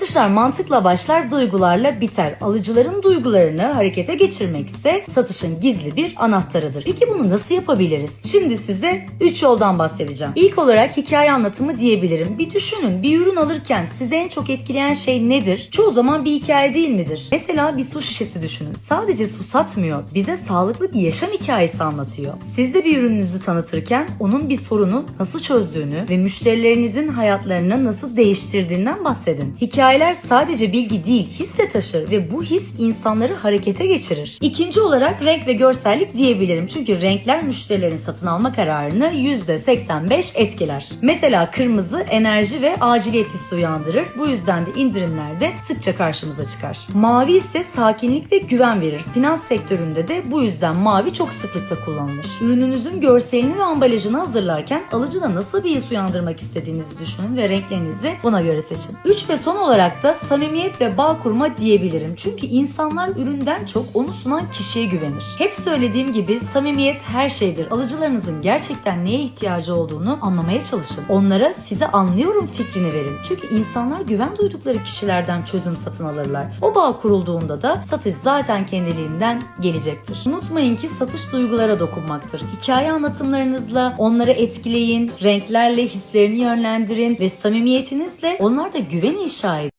Satışlar mantıkla başlar, duygularla biter. Alıcıların duygularını harekete geçirmek ise satışın gizli bir anahtarıdır. Peki bunu nasıl yapabiliriz? Şimdi size 3 yoldan bahsedeceğim. İlk olarak hikaye anlatımı diyebilirim. Bir düşünün, bir ürün alırken sizi en çok etkileyen şey nedir? Çoğu zaman bir hikaye değil midir? Mesela bir su şişesi düşünün. Sadece su satmıyor, bize sağlıklı bir yaşam hikayesi anlatıyor. Siz de bir ürününüzü tanıtırken onun bir sorunu nasıl çözdüğünü ve müşterilerinizin hayatlarını nasıl değiştirdiğinden bahsedin. Hikayeler sadece bilgi değil, his de taşır ve bu his insanları harekete geçirir. İkinci olarak renk ve görsellik diyebilirim. Çünkü renkler müşterilerin satın alma kararını %85 etkiler. Mesela kırmızı enerji ve aciliyet hissi uyandırır. Bu yüzden de indirimlerde sıkça karşımıza çıkar. Mavi ise sakinlik ve güven verir. Finans sektöründe de bu yüzden mavi çok sıklıkla kullanılır. Ürününüzün görselini ve ambalajını hazırlarken alıcıda nasıl bir his uyandırmak istediğinizi düşünün ve renklerinizi buna göre seçin. Üç ve son olarak da samimiyet ve bağ kurma diyebilirim. Çünkü insanlar üründen çok onu sunan kişiye güvenir. Hep söylediğim gibi samimiyet her şeydir. Alıcılarınızın gerçekten neye ihtiyacı olduğunu anlamaya çalışın. Onlara size anlıyorum fikrini verin. Çünkü insanlar güven duydukları kişilerden çözüm satın alırlar. O bağ kurulduğunda da satış zaten kendiliğinden gelecektir. Unutmayın ki satış duygulara dokunmaktır. Hikaye anlatımlarınızla onları etkileyin, renklerle hislerini yönlendirin ve samimiyetinizle onlarda güven inşa edin.